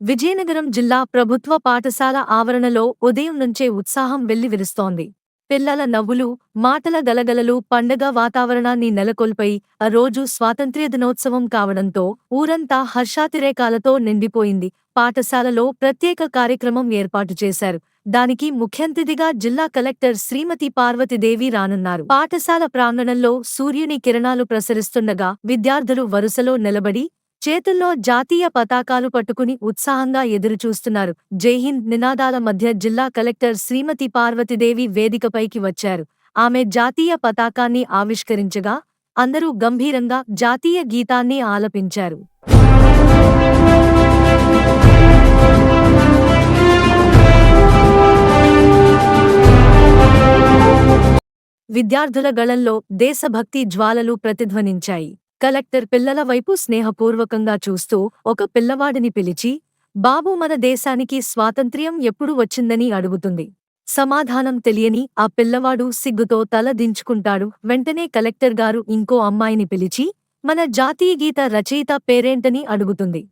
విజయనగరం జిల్లా ప్రభుత్వ పాఠశాల ఆవరణలో ఉదయం నుంచే ఉత్సాహం వెల్లివిరుస్తోంది. పిల్లల నవ్వులు మాటల గలగలలు పండగ వాతావరణాన్ని నెలకొల్పై ఆ రోజు స్వాతంత్ర్య దినోత్సవం కావడంతో ఊరంతా హర్షాతిరేకాలతో నిండిపోయింది. పాఠశాలలో ప్రత్యేక కార్యక్రమం ఏర్పాటు చేశారు. దానికి ముఖ్యంతిథిగా జిల్లా కలెక్టర్ శ్రీమతి పార్వతీదేవి రానున్నారు. పాఠశాల ప్రాంగణంలో సూర్యుని కిరణాలు ప్రసరిస్తుండగా విద్యార్థులు వరుసలో నిలబడి చేతుల్లో జాతీయ పతాకాలు పట్టుకుని ఉత్సాహంగా ఎదురుచూస్తున్నారు. జైహింద్ నినాదాల మధ్య జిల్లా కలెక్టర్ శ్రీమతి పార్వతీదేవి వేదికపైకి వచ్చారు. ఆమె జాతీయ పతాకాన్ని ఆవిష్కరించగా అందరూ గంభీరంగా జాతీయ గీతాన్ని ఆలపించారు. విద్యార్థుల గళంలో దేశభక్తి జ్వాలలు ప్రతిధ్వనించాయి. కలెక్టర్ పిల్లల వైపు స్నేహపూర్వకంగా చూస్తూ ఒక పిల్లవాడిని పిలిచి బాబు మన దేశానికి స్వాతంత్ర్యం ఎప్పుడు వచ్చిందని అడుగుతుంది. సమాధానం తెలియని ఆ పిల్లవాడు సిగ్గుతో తల దించుకుంటాడు. వెంటనే కలెక్టర్ గారు ఇంకో అమ్మాయిని పిలిచి మన జాతీయ గీత రచయిత పేరేంటని అడుగుతుంది.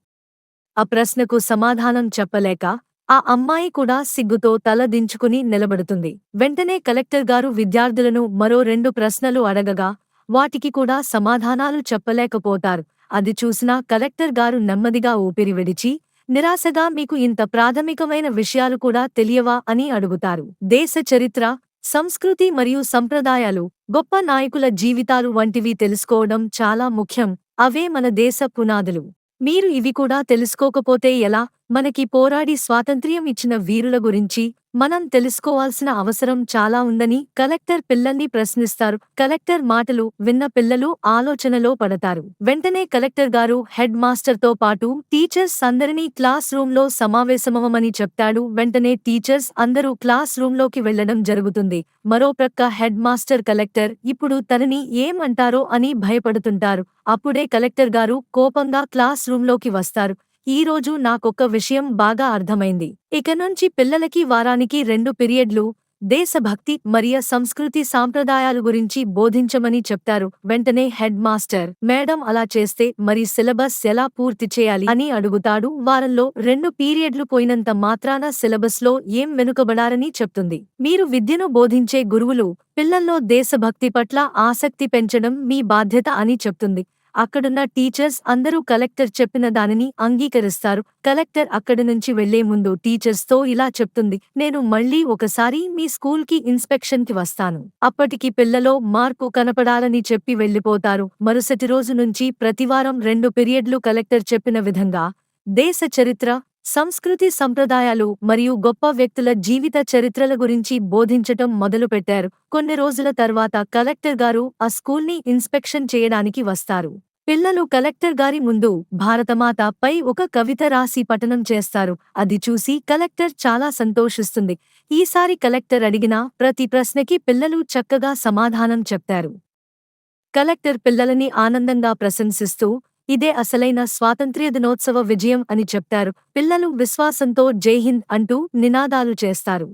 ఆ ప్రశ్నకు సమాధానం చెప్పలేక ఆ అమ్మాయి కూడా సిగ్గుతో తల దించుకుని నిలబడుతుంది. వెంటనే కలెక్టర్ గారు విద్యార్థులను మరో రెండు ప్రశ్నలు అడగగా వాటికి కూడా సమాధానాలు చెప్పలేకపోతారు. అది చూసినా కలెక్టర్ గారు నెమ్మదిగా ఊపిరి విడిచి నిరాశగా మీకు ఇంత ప్రాథమికమైన విషయాలు కూడా తెలియవా? అని అడుగుతారు. దేశ చరిత్ర సంస్కృతి మరియు సంప్రదాయాలు గొప్ప నాయకుల జీవితాలు వంటివి తెలుసుకోవడం చాలా ముఖ్యం. అవే మన దేశ పునాదులు. మీరు ఇవి కూడా తెలుసుకోకపోతే ఎలా? మనకి పోరాడి స్వాతంత్ర్యం ఇచ్చిన వీరుల గురించి మనం తెలుసుకోవాల్సిన అవసరం చాలా ఉందని కలెక్టర్ పిల్లల్ని ప్రశ్నిస్తారు. కలెక్టర్ మాటలు విన్న పిల్లలు ఆలోచనలో పడతారు. వెంటనే కలెక్టర్ గారు హెడ్ మాస్టర్తో పాటు టీచర్స్ అందరినీ క్లాస్ రూంలో సమావేశమవమని చెప్తాడు. వెంటనే టీచర్స్ అందరూ క్లాస్ రూంలోకి వెళ్ళడం జరుగుతుంది. మరో ప్రక్క హెడ్ మాస్టర్ కలెక్టర్ ఇప్పుడు తనని ఏం అంటారో అని భయపడుతుంటారు. అప్పుడే కలెక్టర్ గారు కోపంగా క్లాస్ రూంలోకి వస్తారు. ఈ రోజు నాకొక్క విషయం బాగా అర్థమైంది. ఇక నుంచి పిల్లలకి వారానికి రెండు పీరియడ్లు దేశభక్తి మరియ సంస్కృతి సాంప్రదాయాలు గురించి బోధించమని చెప్తారు. వెంటనే హెడ్ మాస్టర్ మేడం అలా చేస్తే మరి సిలబస్ ఎలా పూర్తి చేయాలి? అని అడుగుతాడు. వారంలో రెండు పీరియడ్లు పోయినంత మాత్రాన సిలబస్లో ఏం వెనుకబడారని చెప్తుంది. మీరు విద్యను బోధించే గురువులు పిల్లల్లో దేశభక్తి పట్ల ఆసక్తి పెంచడం మీ బాధ్యత అని చెప్తుంది. అక్కడున్న టీచర్స్ అందరూ కలెక్టర్ చెప్పిన దానిని అంగీకరిస్తారు. కలెక్టర్ అక్కడి నుంచి వెళ్ళే ముందు టీచర్స్తో ఇలా చెప్తుంది నేను మళ్ళీ ఒకసారి మీ స్కూల్కి ఇన్స్పెక్షన్కి వస్తాను. అప్పటికి పిల్లలో మార్పు కనపడాలని చెప్పి వెళ్ళిపోతారు మరుసటి రోజు నుంచి ప్రతివారం రెండు పీరియడ్లు కలెక్టర్ చెప్పిన విధంగా దేశ చరిత్ర సంస్కృతి సంప్రదాయాలు మరియు గొప్ప వ్యక్తుల జీవిత చరిత్రల గురించి బోధించటం మొదలుపెట్టారు. కొన్ని రోజుల తర్వాత కలెక్టర్ గారు ఆ స్కూల్ని ఇన్స్పెక్షన్ చేయడానికి వస్తారు. పిల్లలు కలెక్టర్ గారి ముందు భారతమాత పై ఒక కవిత రాసి పఠనం చేస్తారు. అది చూసి కలెక్టర్ చాలా సంతోషిస్తుంది. ఈసారి కలెక్టర్ అడిగిన ప్రతి ప్రశ్నకి పిల్లలు చక్కగా సమాధానం చెప్తారు. కలెక్టర్ పిల్లలని ఆనందంగా ప్రశంసిస్తూ ఇదే అసలైన స్వాతంత్ర్య దినోత్సవ విజయం అని చెప్తారు. పిల్లలు విశ్వాసంతో జైహింద్ అంటూ నినాదాలు చేస్తారు.